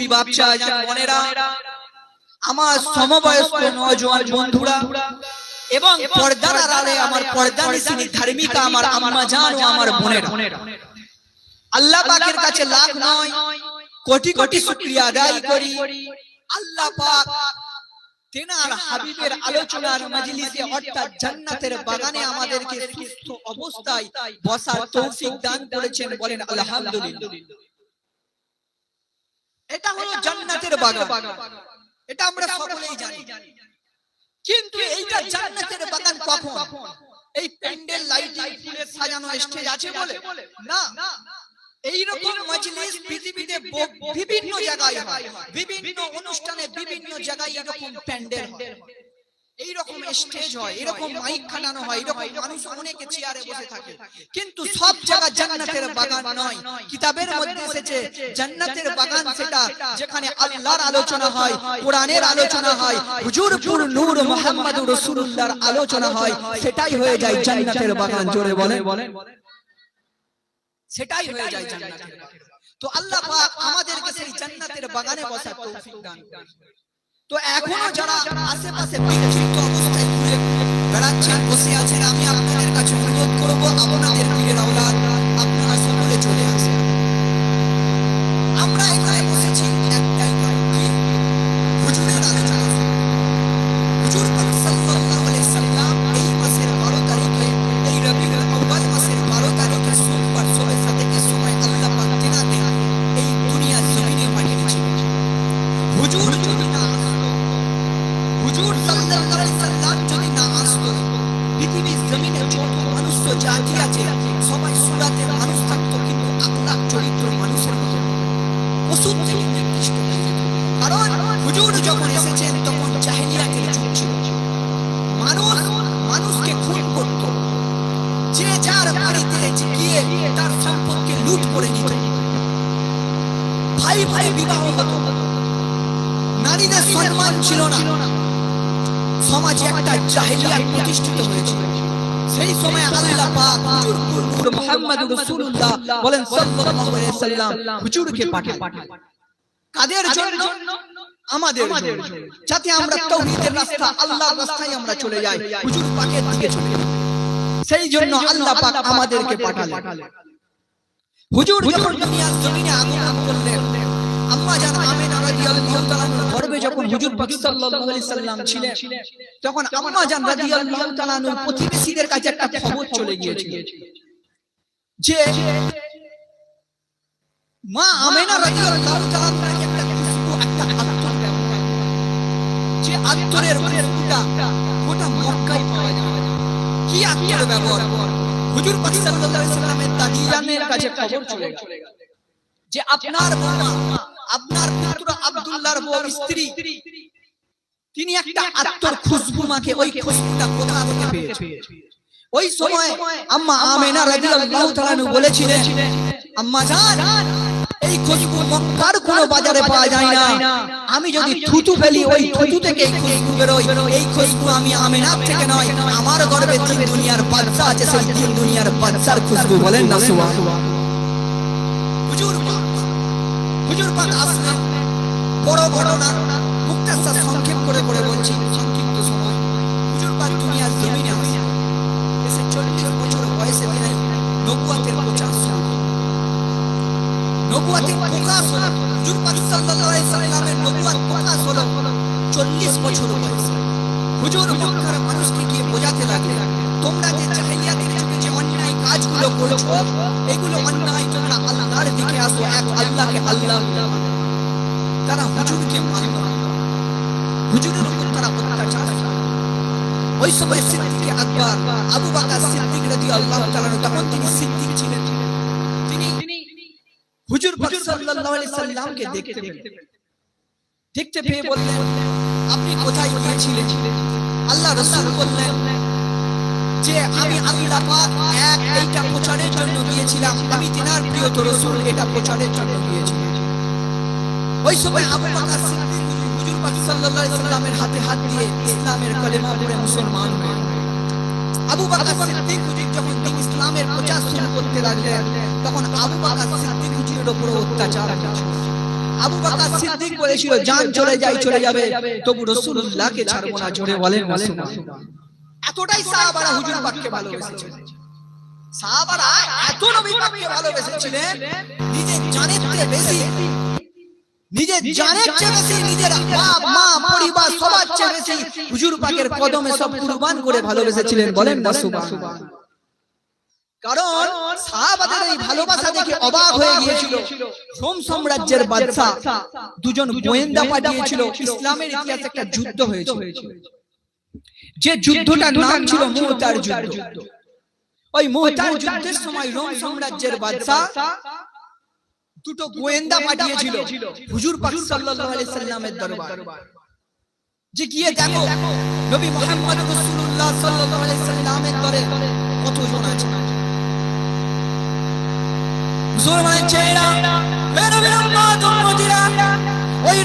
মুরব্বী বাচ্চা বোনেরা। আমার সমবয়স্ক নজওয়ান বন্ধুরা এবং পর্দার আড়ালে আমার পর্দা নিশিনী ধার্মিকা আমার আম্মা জান ও আমার বোনেরা। আল্লাহ পাকের কাছে লাখ নয়, কোটি কোটি শুকরিয়া আদায় করি। আল্লাহ পাক তেনার হাবিবের আলোচনার মজলিসে অর্থাৎ জান্নাতের বাগানে আমাদেরকে সুস্থ অবস্থায় বসার তৌফিক দান করেছেন বলেন আলহামদুলিল্লাহ। এটা হলো জান্নাতের বাগান। এটা আমরা সকলেই জানি। কিন্তু এইটা জান্নাতের বাগান কখন? এই প্যান্ডেল লাইটিং ফুলে সাজানো স্টেজ আছে বলে? না। এইরকম মজলিস পৃথিবীতে বিভিন্ন জায়গায় হয়। বিভিন্ন অনুষ্ঠানে বিভিন্ন জায়গায় এরকম প্যান্ডেল হয়। এইরকম স্টেজ হয় এরকম মাইক খাটানো হয় এরকম মানুষ অনেকে চেয়ারে বসে থাকে। কিন্তু সব জায়গা জান্নাতের বাগান নয়। কিতাবের মধ্যে এসেছে জান্নাতের বাগান সেটা যেখানে আল্লাহর আলোচনা হয় কোরআনের আলোচনা হয় হুজুরপুর নূর মুহাম্মদুর রাসূলুল্লাহর আলোচনা হয় সেটাই হয়ে যায় জান্নাতের বাগান জোরে বলেন। সেটাই হয়ে যায় জান্নাতের বাগান। তো আল্লাহ পাক আমাদেরকে সেই জান্নাতের বাগানে বসার তৌফিক দান করেন তো এখনও যারা আশেপাশে অবস্থায় ঘুরে বেড়াচ্ছেন, বসে আছেন, আমি আপনাদের কাছে অনুরোধ করব, আপনাদের পীরের আওলাদ আপনারা সকলে চলে আসেন আমরা এখানে বসেছি একটাই কারণ কি হুজুরের আলোচনা হুজুর পাক সাল্লাল্লাহু আলাইহি সাল্লাম এই মাসের 12 তারিখে এই রবিউল আউয়াল মাসের 12 তারিখে সোমবার সবে সাদেকের সময় আল্লাহ পাক তেনাকে এই দুনিয়ার জমিনে পাঠিয়েছিলেন হুজুর যদি না আসতো হুজুর সাল্লাল্লাহু আলাইহি সাল্লাম যদি না আসতো পৃথিবীর জমিনে যত মানুষ জাতি আছে সবাই সুরাতে মানুষ থাকতো কিন্তু আল্লাহ চরিত্র মানুষের মতো ওষুধ থেকে নির্দিষ্ট হয়ে যেত কারণ হুজুর যখন এসেছেন তখন জাহেলিয়াতের যুগ ছিল মানুষ মানুষকে খুন করত যে যার বাড়িতে গিয়ে তার সম্পদকে লুট করে নিত ভাই ভাই বিবাহ হতো নারীদের সম্মান ছিল না সমাজে একটা জাহেলিয়াত প্রতিষ্ঠিত হয়েছিল সেই সময় আল্লাহ পাক হুজুর নূর মুহাম্মদ রাসূলুল্লাহ বলেন সাল্লাল্লাহু আলাইহি সাল্লাম হুজুরকে পাঠান কাদের জন্য? আমাদের যাতে আমরা তাওহীদের রাস্তা আল্লাহর রাস্তায় আমরা চলে যাই। হুজুর পাকের দিকে চলে যাই। সেই জন্য আল্লাহ পাক আমাদেরকে পাঠালেন। হুজুর যখন দুনিয়ার জমিনে আগমন করলেন আম্মা জান আমিনা রাদিয়াল্লাহু তাআলার গর্ভে যখন হুজুর পাক সাল্লাল্লাহু আলাইহি সাল্লাম ছিলেন তখন আম্মা জান রাদিয়াল্লাহু তাআলার প্রতিবেশীদের কাছে একটা খবর চলে গিয়েছিল। যে মা আমিনা রাদিয়াল্লাহু তাআলা একটা খুশবু, একটা করেন। যে আত্তরের খুশবুটা গোটা মক্কায় পাওয়া যায়। কি আত্তর ব্যবহার? হুজুর পাক সাল্লাল্লাহু আলাইহি সাল্লামের দাদি কাছে খবর চলে গেল। যে আপনার বৌমা, আপনার পুত্র আব্দুল্লাহর বউ স্ত্রী, তিনি একটা আত্মর খুশবু মাকে ওই খুশবুটা কোথা থেকে পেয়েছে? ওই সময় আম্মা আমেনা রাদিয়াল্লাহু তাআলা বলেছিলেন, আম্মা জান, এই খুশবু মক্কার কোনো বাজারে পাওয়া যায় না। আমি যদি থুতু ফেলি, ওই থুতু থেকে এই খুশবু বেরোয়। এই খুশবু আমি আমেনার থেকে নয়, আমার গর্ভে তিন দুনিয়ার বাদশা আছে, সেই তিন দুনিয়ার বাদশার খুশবু বলেন না, সুবহান হুজুর পাক হুজুর পাক আসলেন। বড় ঘটনা মুক্তাসার সংক্ষেপ করে করে বলছি, সংক্ষিপ্ত সময়। হুজুর পাক দুনিয়ার জমিনে আসলেন এসে চল্লিশ বছর বয়সে তিনি নবুয়াতের প্রচার নবুয়াতের প্রকাশ হলো হুজুর পাক সাল্লাল্লাহু আলাইহি সাল্লামের নবুয়াত প্রকাশ হলো চল্লিশ বছর বয়সে হুজুর মক্কার মানুষকে গিয়ে বোঝাতে লাগলেন তোমরা যে জাহেলিয়াতের যুগে যে অন্যায় কাজগুলো করছ এগুলো অন্যায় তোমরা আল্লাহর দিকে আসো এক আল্লাহকে আল্লাহ তারা হুজুরকে মানত হুজুরের উপর তারা অত্যাচার। ওই সময় সিদ্দিক আকবর, আবু বকর সিদ্দিক রাদিয়াল্লাহু তাআলা তখন তিনি সিদ্দিক ছিলেন। তিনি হুজুর পাক সাল্লাল্লাহু আলাইহি সাল্লামকে দেখতে পেলেন। দেখতে পেয়ে বললেন, আপনি কোথায় গিয়েছিলেন? আল্লাহ রাসূল বললেন, যে আমি আল্লাহ পাক এক এইটা প্রচারের জন্য গিয়েছিলাম। আমি তিনার প্রিয় তো রাসূল, এটা প্রচারের জন্য গিয়েছিলাম। ওই সময় আবু বকর সিদ্দিক হুজুর পাক সাল্লাল্লাহু আলাইহি সাল্লামের হাতে হাত দিয়ে ইসলামের কালেমা পড়ে মুসলমান হয়ে আবু বকর সিদ্দিক হুজুর যখন দিন ইসলামের প্রচার শুরু করতে লাগলেন, তখন আবু বকর সিদ্দিক হুজুরের উপর অত্যাচার আবু বকর সিদ্দিক বলেছিল জান চলে যাই, চলে যাবে। তবু রাসূলুল্লাহকে ছাড়বো না, জোরে বলেন না। এতটাই সাহাবারা হুজুর পাককে ভালোবেসেছিলেন। সাহাবারা এত নবী পাককে ভালোবেসেছিলেন, নিজের জানের চেয়ে বেশি নিজের জানের চেয়ে বেশি নিজের বাপ মা পরিবার সবার চেয়ে বেশি। হুজুর পাকের কদমে সব কুরবান করে ভালোবেসেছিলেন বলেন না কারণ সাহাবাদের এই ভালোবাসা দেখে অবাক হয়ে গিয়েছিল। রোম সাম্রাজ্যের বাদশা দুজন গোয়েন্দা পাঠিয়েছিল ইসলামের ইতিহাসে একটা যুদ্ধ হয়েছিল। যে যুদ্ধটার নাম ছিল মুহতার যুদ্ধ। ওই মুহতার যুদ্ধের সময় রোম সাম্রাজ্যের বাদশা দুটো গোয়েন্দা পাঠিয়েছিল। হুজুর পাক সাল্লাল্লাহু আলাইহি সাল্লামের দরবার। যে গিয়ে দেখো নবী মুহাম্মদ রাসূলুল্লাহ সাল্লাল্লাহু আলাইহি সাল্লামের দরে কতজন আছে? মুসলমান ছেলেরা বেরো বেরো মা উম্মতিরা ওই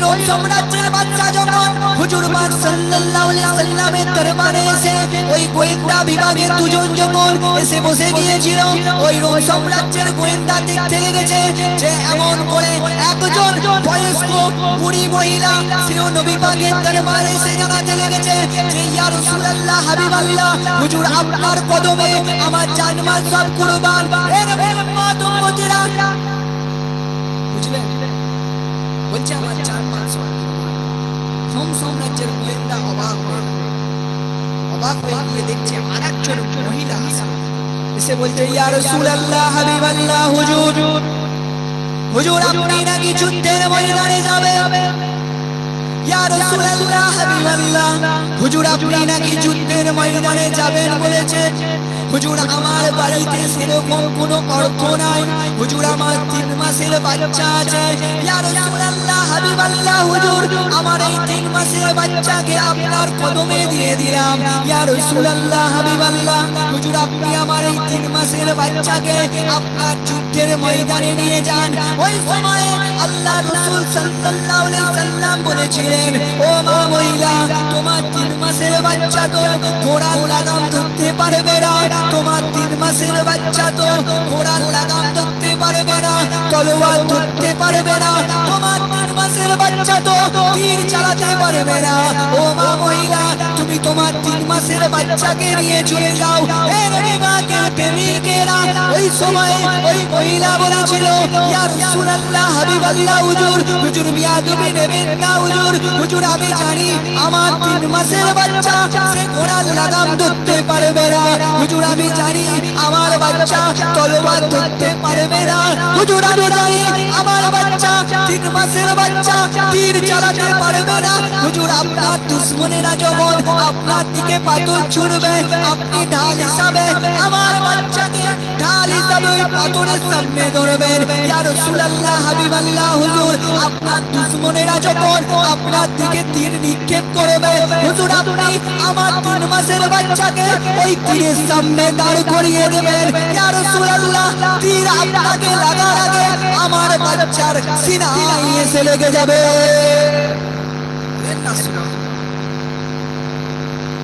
বাচ্চা যখন হুজুর পাক সাল্লাল্লাহু আলাইহি সাল্লামের দরবারে এসে ওই গোয়েন্দা বিভাগের দুজন যখন এসে বসে গিয়েছিল, ওই রোম গোয়েন্দা দেখতে লেগেছে যে এমন করে একজন বয়স্ক বুড়ি মহিলা সেও নবী পাকের দরবারে এসে যে, ইয়া রাসূলুল্লাহ, হাবিবাল্লাহ, হুজুর, আপনার কদমে আমার জানমাল সব কুরবান। এর বুঝলেন? বলছে, আমার চার পাঁচ সোম সাম্রাজ্যের গোয়েন্দা অবাক অবাক হয়ে গিয়ে দেখছে আর একজন মহিলা এসে বলছে, ইয়া রাসূলুল্লাহ, হাবিবাল্লাহ, হুজুর। হুজুর, আপনি নাকি যুদ্ধের ময়দানে যাবেন? ইয়া রাসূলুল্লাহ, হাবিবাল্লাহ, হুজুর, আপনি নাকি যুদ্ধের ময়দানে যাবেন বলেছে হুজুর, আমার বাড়িতে সেরকম কোনো অর্থ নাই। হুজুর, আমার তিন মাসের বাচ্চা আছে। আমার এই তিন মাসের বাচ্চাকে আপনার কদমে দিয়ে দিলাম। আমার এই বাচ্চাকে আপনার ময়দানে নিয়ে যান। আল্লাহ বলেছিলেন, ও মা মহিলা, তোমার তিন মাসের বাচ্চা তো ঘোড়ার লাগাম ধরতে পারবে না। তোমার তিন মাসের বাচ্চা তো ঘোড়ার লাগাম ধরতে পারবে না। তলোয়ার ধরতে পারবে না। তোমার তিন মাসের বাচ্চা তো তীর চালাতে পারবে না। ও মা মহিলা তুমি তোমার তিন মাসের বাচ্চাকে নিয়ে চলে যাও। ওই সময় ওই মহিলা বলেছিল আমার বাচ্চা ধরতে পারবে না। আমার বাচ্চা তিন মাসের বাচ্চা তীর চালাতে পারবে না। হুজুর, আপনার দুশ্মনেরা যখন আপনার দিকে পাথর ছুড়বে আপনি ঢাল হিসাবে আমার বাচ্চাকে ঢাল হিসাবে ওই পাথরের সামনে ধরবেন ইয়া রাসূলুল্লাহ হাবিবাল্লাহ হুজুর আপনার দুশ্মনেরা যখন আপনার দিকে তীর নিক্ষেপ করবে হুজুর আপনি আমার তিন মাসের বাচ্চাকে ওই তীরের সামনে দাঁড় করিয়ে দেবেন ইয়া রাসূলুল্লাহ তীর আপনাকে লাগার আগে আমার বাচ্চার সিনায় এসে লেগে যাবে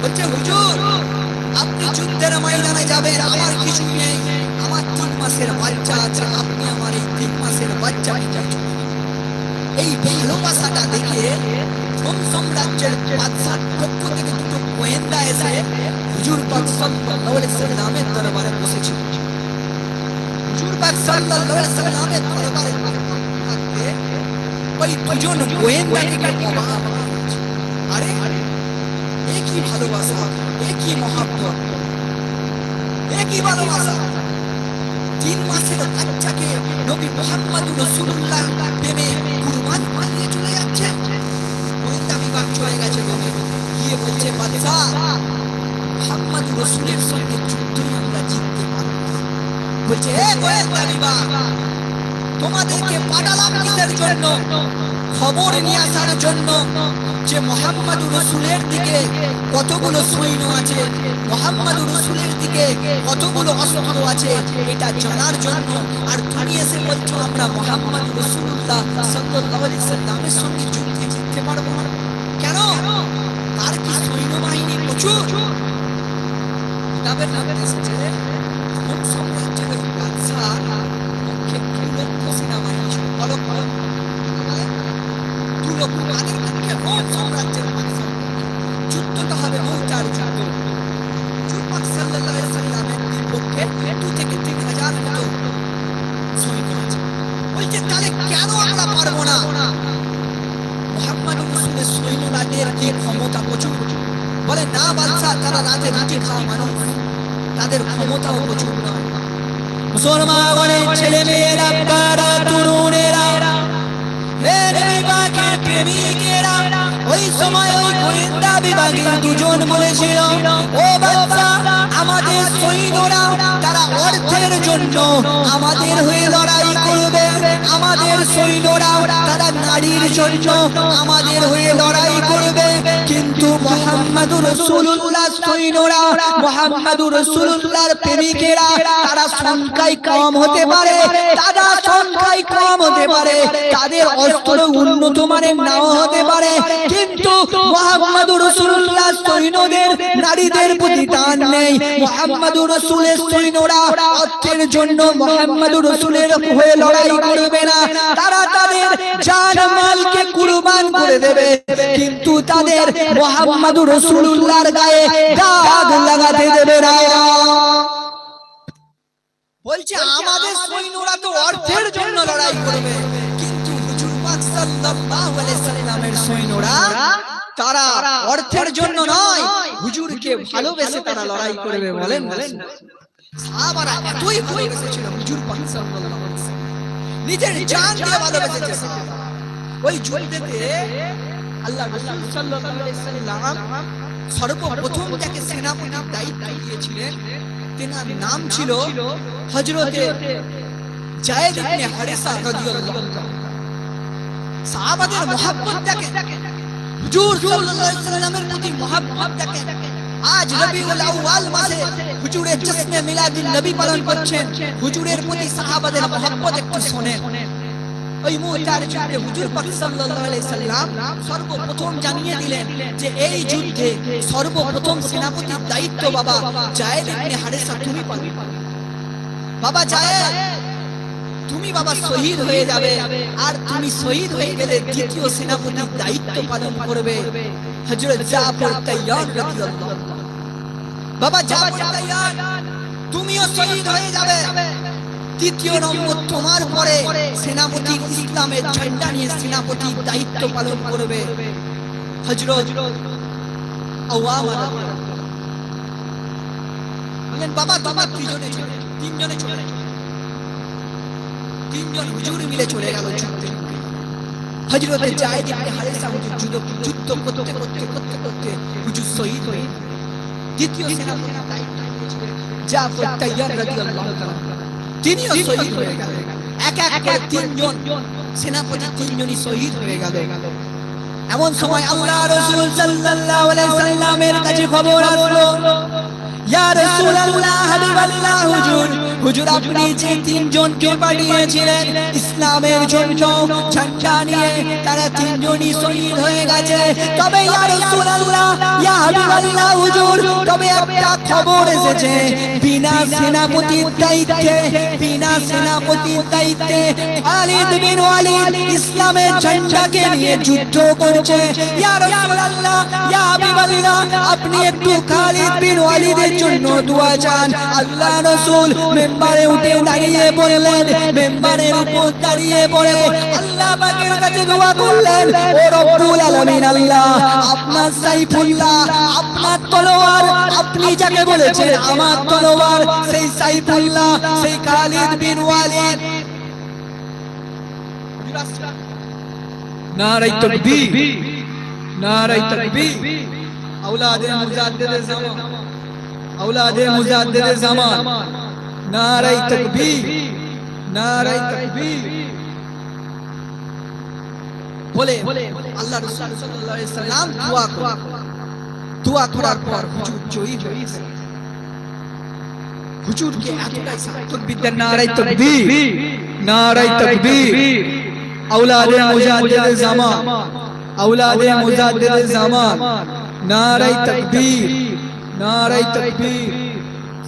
বলছে, হুজুর, আপনি যুদ্ধের ময়দানে যাবেন, আমার কিছু নেই। আমার তিন মাসের বাচ্চা আছে, আপনি আমার এই তিন মাসের বাচ্চা এই ভালোবাসাটা দেখে রোম সাম্রাজ্যের বাদশার পক্ষ থেকে দুটো গোয়েন্দা এসে হুজুর পাক সাল্লাল্লাহু আলাইহি সাল্লামের দরবারে বসেছিল। হুজুর পাক সাল্লাল্লাহু আলাইহি সাল্লামের দরবারে থাকতে ওই দুজন গোয়েন্দা থেকে অবাক আরে এ কি ভালোবাসা এ কি মহাব্বত এ ভালোবাসা। তিন মাসের বাচ্চাকে নবী মোহাম্মদ রসুল্লাহ প্রেমে কুরবান বানিয়ে চলে যাচ্ছে। গোয়েন্দা বিভাগ চলে গেছে নবী গিয়ে বলছে, বাদশা মোহাম্মদ রসুলের সঙ্গে যুদ্ধই আমরা জিততে পারব বলছে এ গোয়েন্দা বিভাগ, তোমাদেরকে পাঠালাম কিসের জন্য? খবর নিয়ে আসার জন্য? যে মোহাম্মদ রসুলের দিকে কতগুলো সৈন্য আছে মোহাম্মদ রসুলের দিকে কতগুলো অস্ত্র আছে, এটা জানার জন্য আর তুমি এসে বলছো আমরা মোহাম্মদ রসুল্লাহ সাল্লামের সঙ্গে যুদ্ধে জিততে পারব না। কেন? তার কি সৈন্যবাহিনী প্রচুর? কিতাবের নামে প্রেমিকেরা ওই সময় ওই গোয়েন্দা বিভাগের দুজন বলেছিল, ও বাচ্চা, আমাদের সৈন্যরা, তারা অর্থের জন্য আমাদের হয়ে লড়াই আমাদের সৈন্যরা তারা নারীর জন্য আমাদের হয়ে লড়াই করবে। কিন্তু মোহাম্মদুর রসুল্লাহ সৈন্যরা, মোহাম্মদুর রসুল্লাহর প্রেমিকেরা, তারা সংখ্যায় কম হতে পারে তারা সংখ্যায় কম হতে পারে, তাদের অস্ত্র উন্নত মানের নাও হতে পারে। কিন্তু মোহাম্মদুর রসুল্লাহ সৈন্যদের নারীদের প্রতি টান নেই। মোহাম্মদুর রসুলের সৈন্যরা অর্থের জন্য মোহাম্মদুর রসুলের হয়ে লড়াই করবে। না। তারা তাদের জান মালকে কুরবান করে দেবে। কিন্তু তাদের মোহাম্মদুর রসুল্লাহর গায়ে দাগ লাগাতে দেবে না। বলছে, আমাদের সৈন্যরা তো অর্থের জন্য লড়াই করবে। কিন্তু হুজুর পাক সাল্লাল্লাহু আলাইহি সাল্লামের সৈন্যরা, তারা অর্থের জন্য নয়। হুজুরকে ভালোবেসে তারা লড়াই করবে বলেন বলেন সাহাবারা এতই ভালোবেসেছিল, হুজুর পাক সাল্লাল্লাহু আলাইহি। নিজের জান দিয়ে ভালোবেসেছে ওই যুদ্ধেতে আল্লাহ রাসূল সাল্লাল্লাহু আলাইহি সাল্লাম সর্বপ্রথম যাকে সেনাপতির দায়িত্ব দিয়েছিলেন তেনার নাম ছিল হযরতে জায়েদ ইবনে হারিসা রাদিয়াল্লাহু সাহাবাদের মহব্বত দেখে হুজুর সাল্লাল্লাহু আলাইহি সাল্লামের প্রতি মহব্বত দেখে আজ রবিউল আউয়াল মাসে হুজুরের জশ্নে মিলাদুন নবী পালন করছেন হুজুরের প্রতি সাহাবাদের মহব্বত একটু শোনেন ওই মুহূর্তের যুদ্ধে হুজুর পাক সাল্লাল্লাহু আলাইহি সাল্লাম সর্বপ্রথম জানিয়ে দিলেন যে এই যুদ্ধে সর্বপ্রথম সেনাপতির দায়িত্ব বাবা জায়েদ ইবনে হারিসা, তুমি করবে। বাবা জায়েদ, তুমি বাবা শহীদ হয়ে যাবে আর তুমি শহীদ হয়ে গেলে দ্বিতীয় সেনাপতির দায়িত্ব পালন করবে হযরত জাফর তাইয়ার রাদিয়াল্লাহু। বাবা তুমিও শহীদ হয়ে যাবে। তৃতীয় নম্বর তোমার পরে সেনাপতি ইসলামের ঝান্ডা নিয়ে সেনাপতির দায়িত্ব পালন করবে। বললেন বাবা তিনজনে তিনজনে চলে। তিনজন হুজুর মিলে চলে গেল যুদ্ধে। হযরতে জায়েদ যুদ্ধ করতে করতে করতে করতে হুজুর শহীদ হয়ে দ্বিতীয় সেনাপতি দায়িত্ব নিয়েছিলেন জাফর তাইয়ার রাদিয়াল্লাহু তাআলা তিনিও শহীদ হয়ে গেলেন। এক এক করে তিনজন সেনাপতি তিনজনই শহীদ হয়ে গেল এমন সময় আল্লাহ রাসূল সাল্লাল্লাহু আলাইহি সাল্লামের কাছে খবর আসলো। ইয়া রাসূলুল্লাহ হাবিবাল্লাহ হুজুর। হুজুর আপনি যে তিনজনকে পাঠিয়েছিলেন ইসলামের জন্য ঝান্ডা নিয়ে, তারা তিনজনই শহীদ হয়ে গেছে। তবে হুজুর, তবে একটা খবর এসেছে। বিনা সেনাপতির দায়িত্বে, বিনা সেনাপতির দায়িত্বে খালিদ বিন ওয়ালিদ ইসলামের ঝান্ডাকে নিয়ে যুদ্ধ করছে। ইয়া আপনি যাকে বলেছেন আমার তলোয়ার সেই সাইফুল্লাহ সেই খালিদ বিন নারাই তকবীর নারাই তকবীর। اولاد مجدد زمان اولاد مجدد زمان নারাই তকবীর নারাই তকবীর বলে আল্লাহ রাসূল সাল্লাল্লাহু আলাইহি সাল্লাম দোয়া করে দোয়া করার পর হুজুর জয়ী হয়েছে হুজুরকে এতটাই তকবীর দেন নারাই তকবীর নারাই তকবীর اولاد مجدد زمان اولاد مجدد زمان নারাই তকবীর নারাই তকবীর।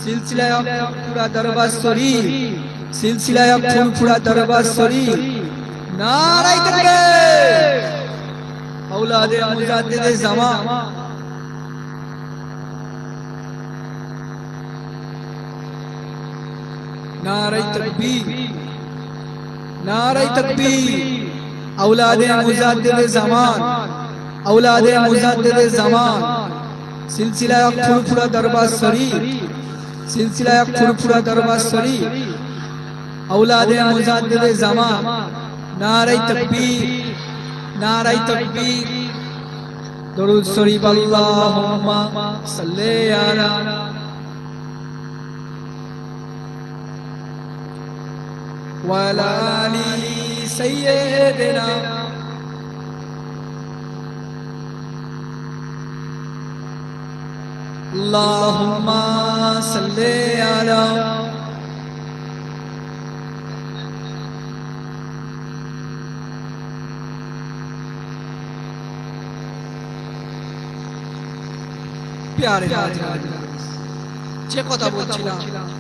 সিলসিলায় ফুরফুরা দরবার শরীফ। সিলসিলায় ফুরফুরা দরবার শরীফ। নারাই তকবীর। আওলাদে মুজাদ্দিদে জামা। নারাই তকবীর। নারাই তকবীর। আওলাদে মুজাদ্দিদে জামান। اولاد مزدد زمان۔ سلسلہ ایک پھر پھر دربار شریف سلسلہ ایک پھر پھر دربار شریف اولاد مزدد زمان۔ نعرہ تکبیر۔ نعرہ تکبیر۔ درود شریف اللہم صلی اللہ وعلى آل سيدنا اللهم صل على প্যারে যে কথা বলছিলাম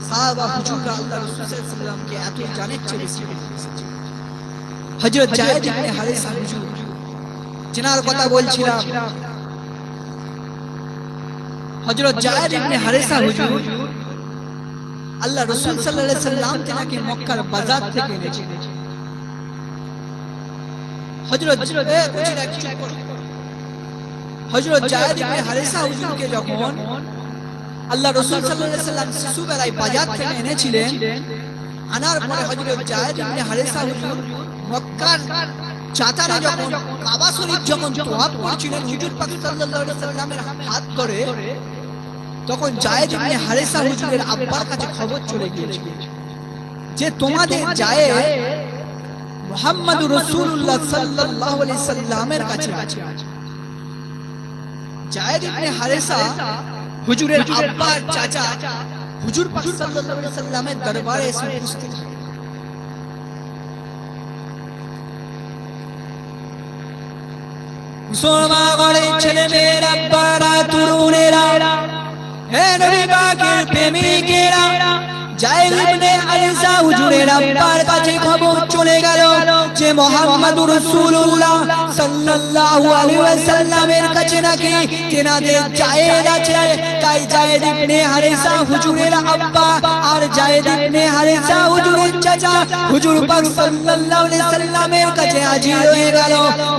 সাহাবা হুজুররা আল্লাহ রাসূল সাল্লাল্লাহু আলাইহি ওয়াসাল্লামকে এত জানের চেয়ে বেশি ভালোবেসেছে হযরত জায়েদ ইবনে হারিসা হুজুর যেনার কথা বলছিলাম হযরত জায়েদ ইবনে হারিসা হুজুর আল্লাহ রাসূল সাল্লাল্লাহু আলাইহি ওয়াসাল্লাম তেনাকে মক্কার বাজার থেকে এনেছিলেন হযরত এ বলছি না, চুপ করো। হযরত জায়েদ ইবনে হারিসা হুজুরকে যখন আল্লাহ রসুল সাল্লাল্লাহু সাল্লাম শিশুবেলায় বাজার থেকে এনেছিলেন আনার পরে হযরত জায়েদ ইবনে হারিসা হুজুর মক্কার চাচারা যখন কাবা শরীফ যখন তোয়াফ করছিলেন হুজুর পাক সাল্লাল্লাহু আলাইহি সাল্লামের হাত ধরে তখন জায়েদ ইবনে হারিসা হুজুরের আব্বার কাছে খবর চলে গিয়েছিল। যে তোমাদের জায়েদ মুহাম্মদুর রাসূলুল্লাহ সাল্লাল্লাহু আলাইহি সাল্লামের কাছে আছে জায়েদ ইবনে হারিসা হুজুরের আব্বার চাচা হুজুর পাক সাল্লাল্লাহু আলাইহি সাল্লামের দরবারে এসে উপস্থিত। হয়। মুসলমান ঘরের ছেলে মেয়েরা আব্বারা তরুণেরা হে নবী পাকের প্রেমিকেরা জায়েদ ইবনে আলিসা হুজুরের আব্বার কাছে খবর চলে গেল যে মুহাম্মাদুর রাসূলুল্লাহ সাল্লাল্লাহু আলাইহি ওয়াসাল্লামের কাছে নাকি তেনাদের জায়েদ আছে। তাই জায়েদ ইবনে হারিসা হুজুরের আব্বা আর জায়েদ ইবনে হারিসা হুজুরের চাচা হুজুর পাক সাল্লাল্লাহু আলাইহি সাল্লামের কাছে হাজির হয়ে গেল।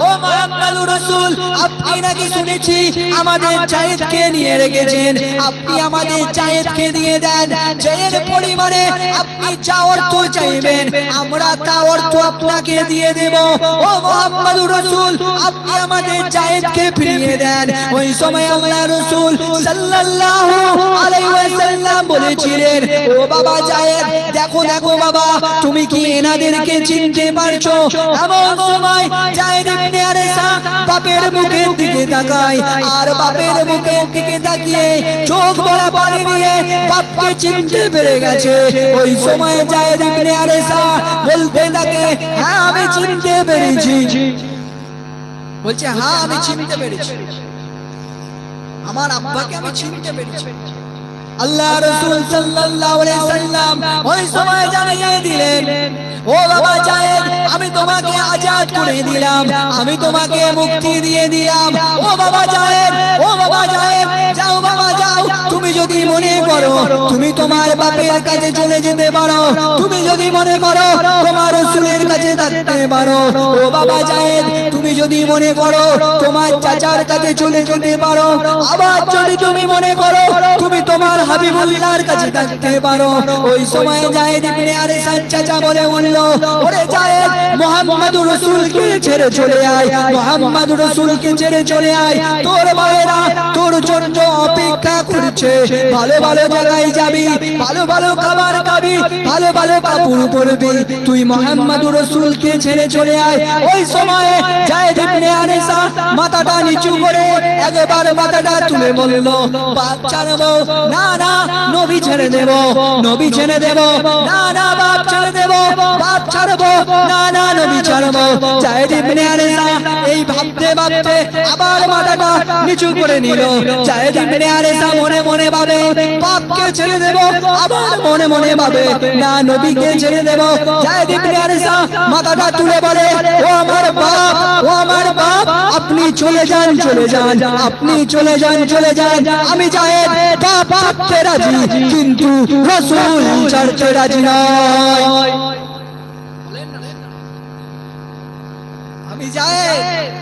ও মুহাম্মাদুর রাসূল আপনি নাকি শুনেছি আমাদের জায়েদকে নিয়ে রেখেছেন? আপনি আমাদের জায়েদকে দিয়ে দেন। জায়েদ পরিমাণে আপনি যা অর্থ চাইবেন, আমরা তা অর্থ আপনাকে দিয়ে দেব। ও মুহাম্মাদুর রাসূল, আপনি আমাদের জায়েদকে ফিরিয়ে দেন। ওই সময় আল্লাহ রাসূল সাল্লাল্লাহু আলাইহি ওয়াসাল্লাম বলেছিলেন, ও বাবা জায়েদ, দেখো দেখো বাবা, তুমি কি এনাদেরকে চিনতে পারছ? এমন সময় জায়েদ ইবনে আরেসা বাপের মুখের দিকে তাকায় আর বাপের মুখের দিকে তাকিয়ে চোখ ভরা পানি নিয়ে বাপকে চিনতে পেরে গেছে। ওই সময় জায়েদ ইবনে আরেসা বলতে থাকে হ্যাঁ আমি চিনতে পেরেছি। বলছে হ্যাঁ আমি চিনতে পেরেছি। আমার আব্বাকে আমি চিনতে পেরেছি। আল্লাহ রাসূল সাল্লাল্লাহু আলাইহি ওই সময় জানিয়ে দিলেন ও বাবা জায়েদ, আমি তোমাকে আজাদ করে দিলাম, আমি তোমাকে মুক্তি দিয়ে দিলাম। ও বাবা জায়েদ, ও বাবা জায়েদ, যাও বাবা, যাও। তুমি যদি মনে করো, তুমি তোমার বাপের কাছে চলে যেতে পারো, তুমি যদি মনে করো, তোমার রাসূলের কাছে থাকতে পারো। ও বাবা জায়েদ, তুমি যদি মনে করো, তোমার চাচার কাছে চলে যেতে পারো, আবার যদি তুমি মনে করো, তুমি তোমার হাবিবুল্লাহর কাছে থাকতে পারো। ওই সময় জায়েদ ইবনে আরেসান চাচা বলে বলল ওরে জায়েদ, মুহাম্মাদুর রাসূলকে ছেড়ে চলে আয়, মুহাম্মাদুর রাসূলকে ছেড়ে চলে আয়। তোর ভাইরা তোর জন্য অপেক্ষা করছে। ভালো ভালো জায়গায় যাবি, ভালো ভালো খাবার খাবি, ভালো ভালো কাপড় পরবি। তুই মুহাম্মাদুর রাসূলকে ছেড়ে চলে আয়। ওই সময় জায়েদ ইবনে আরেসা মাথাটা নিচু করে একবার মাথাটা তুলে বলল, বাপ ছাড়বো, না না, নবী ছেড়ে দেব, নবী ছেড়ে দেব, না না, বাপ ছেড়ে দেব বাপ ছাড়বো না না নবী ছাড়বো জায়েদ ইবনে আরেসা এই ভাবতে ভাবতে আবার মাথাটা নিচু করে নিল। জায়েদ ইবনে আরেসা মনে মনে ভাবে বাপকে ছেড়ে দেব, আবার মনে মনে ভাবে, না নবীকে ছেড়ে দেব। জায়েদ ইবনে আরেসা মাথাটা তুলে বলে, ও আমার বাপ, ও আমার বাপ, আপনি চলে যান চলে যান, আপনি চলে যান চলে যান। আমি জায়েদ, বাপ রাজি, কিন্তু রসুল রাজি নয়। আমি জায়েদ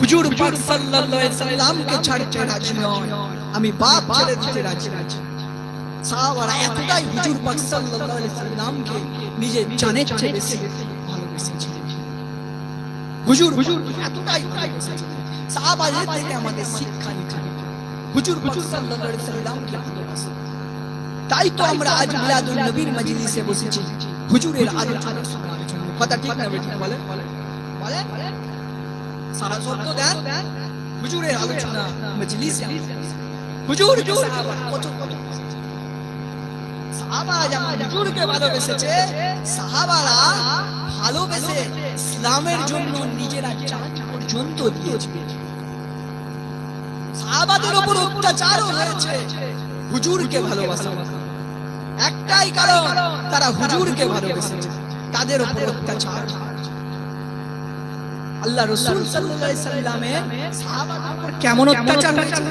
হুজুর পাক সাল্লাল্লাহু আলাইহি সাল্লামকে ছাড়তে রাজি নয়। আমি বাপ ছেড়ে দিতে রাজি রাজি সাহাবারা এতটাই হুজুর পাক সাল্লাল্লাহু আলাইহি সাল্লামকে নিজের জানের চেয়ে বেশি ভালোবেসেছিলেন হুজুর হুজুর এতটাই ভালোবেসেছিলেন সাহাবাদের থেকে আমাদের শিক্ষা নিতে হুজুর হুজুর সাল্লাল্লাহু আলাইহি সাল্লামকে ভালোবাসে তাই তো আমরা আজ মিলাদুন নবীর মজলিসে বসেছি। হুজুরের আলোচনা শোনার জন্য কথা ঠিক না বেঠিক বলেন বলেন সারা সত্য হুজুর হুজুরকে ভালোবেসেছে সাহাবারা ভালোবেসে ইসলামের জন্য নিজেরা জান পর্যন্ত দিয়েছে সাহাবাদের উপর হয়েছে। ভালোবাসা একটাই কারণ, তারা হুজুরকে ভালোবেসেছে। তাদের উপর অত্যাচার। আল্লাহ রসুল সাল্লাল্লাহু আলাইহি সাল্লামের কেমন অত্যাচার হয়েছে?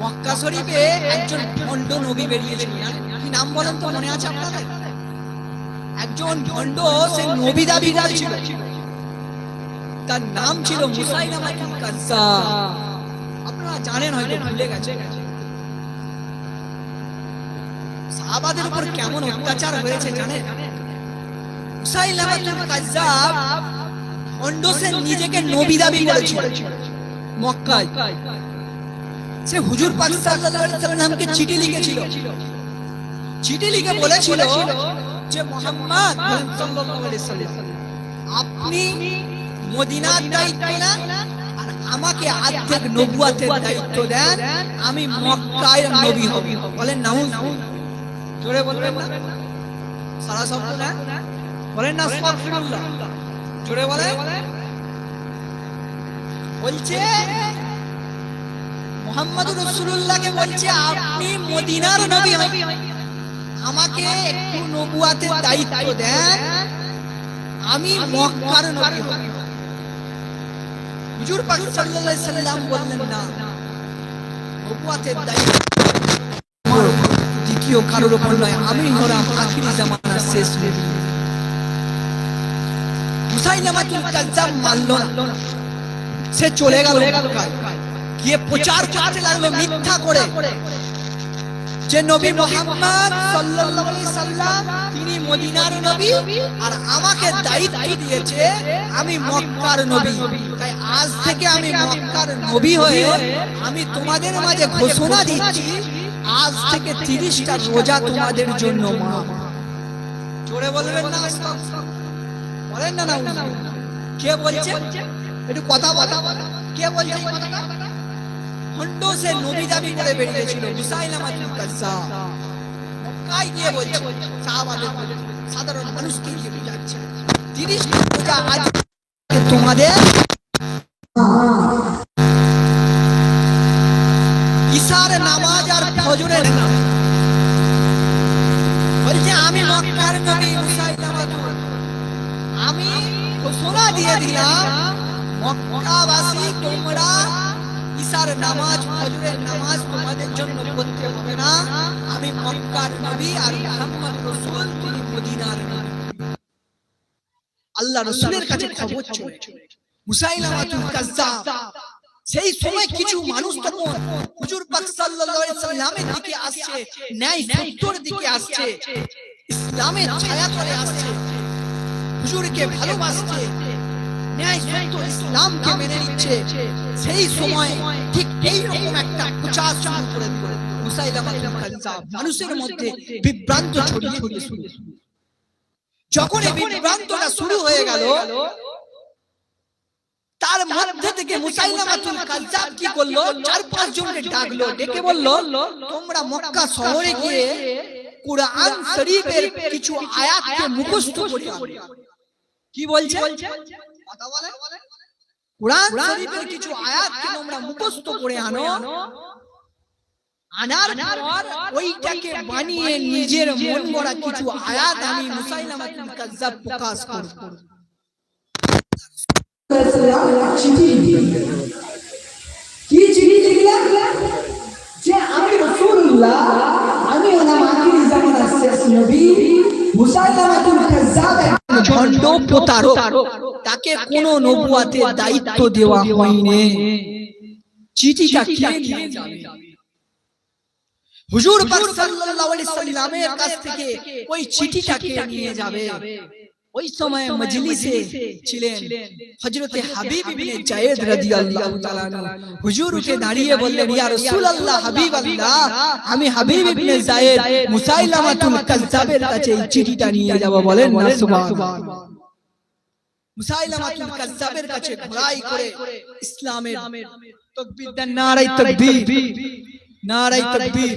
মক্কা শরীফে একজন ভণ্ড নবী বেরিয়েছিলেন কি নাম বলেন তো? মনে আছে আপনাদের? একজন ভণ্ড সে নবী দাবি করেছিল। তার নাম ছিল মুসাইলামা ইবনে কাজ্জাব। আপনারা জানেন হয়তো ভুলে গেছে সাহাবাদের উপর কেমন অত্যাচার হয়েছে জানেন? মুসাইলামা ইবনে কাজ্জাব সে নিজেকে নবী দাবি করেছিল। মক্কায়। সে হুজুর পাক সাল্লাল্লাহু চিঠি লিখেছিল। চিঠি লিখে বলেছিল যে, মোহাম্মদ সাল্লাল্লাহু আলাইহি আপনি মদিনার দায়িত্ব নেন আর আমাকে অর্ধেক নবুয়াতের দায়িত্ব দেন। আমি মক্কায় নবী হব। বলেন, নাউজ জোরে বলবেন না? সারা শব্দ বলেন না আস্তাগফিরুল্লাহ জোরে বলেন বলছে মোহাম্মদ রসুল্লাহকে বলছে, আপনি মদিনার নবী আমাকে একটু নবুয়াতের দায়িত্ব দেন। আমি মক্কার নবী হব। হুজুর পাক সাল্লাল্লাহু আলাইহি সাল্লাম বললেন, না, নবুয়াতের দায়িত্ব দ্বিতীয় কারোর উপর নয়। আমি হলাম আখিরি জামানার শেষ নবী। মুসাইলামাতুল কাজ্জাব মানল না? সে চলে গেল। গিয়ে প্রচার করতে লাগল মিথ্যা করে। যে নবী মোহাম্মদ সাল্লাল্লাহু আলাইহি সাল্লাম তিনি মদিনার নবী আর আমাকে দায়িত্ব দিয়েছে আমি মক্কার নবী। তাই আজ থেকে আমি মক্কার নবী হয়ে আমি তোমাদের মাঝে ঘোষণা দিচ্ছি আজ থেকে 30টা রোজা তোমাদের জন্য মা। জোরে বলবেন না বলেন না কে বলছে? একটু কথা বলা। কে বলছে খন্ড সে নবী দাবি করে বেরিয়েছিল মুসাইলামাতুল কাজ্জাব। মক্কায় গিয়ে বলছে, সাহাবাদের সাধারণ মানুষকে গিয়ে বুঝাচ্ছে তিরিশ পূজা আজ তোমাদের? ইশার নামাজ আর ফজরের নামাজ বলছে আমি মক্কার নবী মুসাইলামাতুল আমি ঘোষণা দিয়ে দিলাম মক্কাবাসী তোমরা ঈশার নামাজ ফজরের নামাজ তোমাদের জন্য পড়তে হবে না আমি মক্কার নবী আর মুহাম্মদ রাসূল তিনি মদিনার আল্লাহ রাসূলের কাছে খবর চলে মুসাইলামাতুল কাজ্জাব সেই সময় কিছু মানুষ তখন হুজুর পাক সাল্লাল্লাহু আলাইহি সাল্লামের দিকে আসছে, ন্যায় সত্যের দিকে আসছে, ইসলামের ছায়া তলে আসছে। হুজুরকে ভালোবাসছে ন্যায় সত্য ইসলামকে মেনে নিচ্ছে সেই সময় ঠিক এই রকম একটা প্রচার শুরু করে দিল। মুসাইলামাতুল কাজ্জাব মানুষের মধ্যে বিভ্রান্ত ছড়িয়ে দিতে শুরু যখন এই বিভ্রান্তটা শুরু হয়ে গেল তার মধ্যে থেকে মুসাইলামাতুল কি করল? চার পাঁচ জনকে ডাকলো। ডেকে বলল তোমরা মক্কা শহরে গিয়ে কুরআন শরীফের কিছু আয়াতকে মুখস্থ করে কি বলছে? কোরআন শরীফের কিছু আয়াতকে তোমরা মুখস্থ করে আনো। আনার পর ওইটাকে বানিয়ে নিজের মন গড়া কিছু আয়াত আমি মুসাইলামাতুল কাজ্জাব প্রকাশ করব। কি চিঠি লিখলাম যে আমি রাসূলুল্লাহ আমি ওনাম আখির জামানার শেষ নবী মুসাইলামাতুল কাজ্জাব একজন ভণ্ড প্রতারক। তাকে কোনো নবুয়াতের দায়িত্ব দেওয়া হয়নি। চিঠিটা কে নিয়ে যাবে। হুজুর পাক সাল্লাল্লাহু আলাইহি সাল্লামের কাছ থেকে ওই চিঠিটাকে নিয়ে যাবে। ওই সময় মজলিসে ছিলেন হযরতে হাবিব ইবনে জায়েদ রাদিয়াল্লাহু তাআলা হুজুরকে দাঁড়িয়ে বললেন ইয়া রাসূলুল্লাহ হাবিবাল্লাহ আমি হাবিব ইবনে জায়েদ মুসাইলামাতুল কাজ্জাবের কাছে এই চিঠিটা নিয়ে যাব বলেন না সুবহানাল্লাহ মুসাইলামাতুল কাজ্জাবের কাছে ঘোড়াই করে ইসলামের তাকবীর দেন নারাই তাকবীর। নারায়ে তাকবীর।